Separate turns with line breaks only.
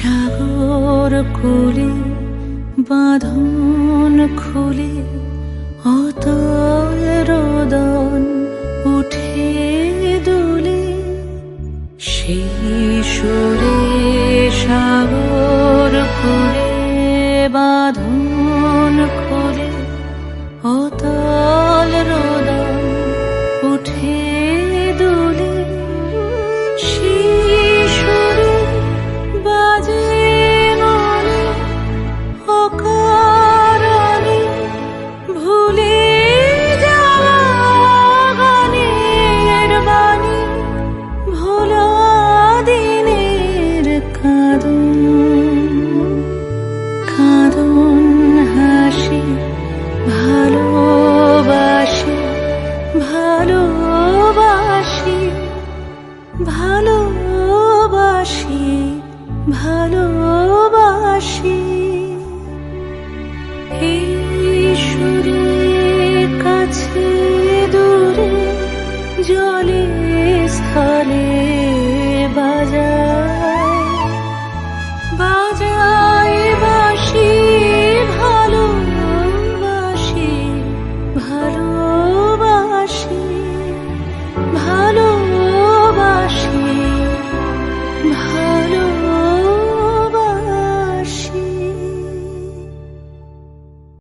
সাগর কোলে বাঁধন খুলে, অতল রোদন উঠে দুলে। সেই সুরে সাগর খুলে, বাঁধন খুলে, অতল রোদন উঠে কাঁদন হাসি ভালোবাসি ভালোবাসি ভালোবাসি ভালোবাসি। এই কাছে দূরে জলে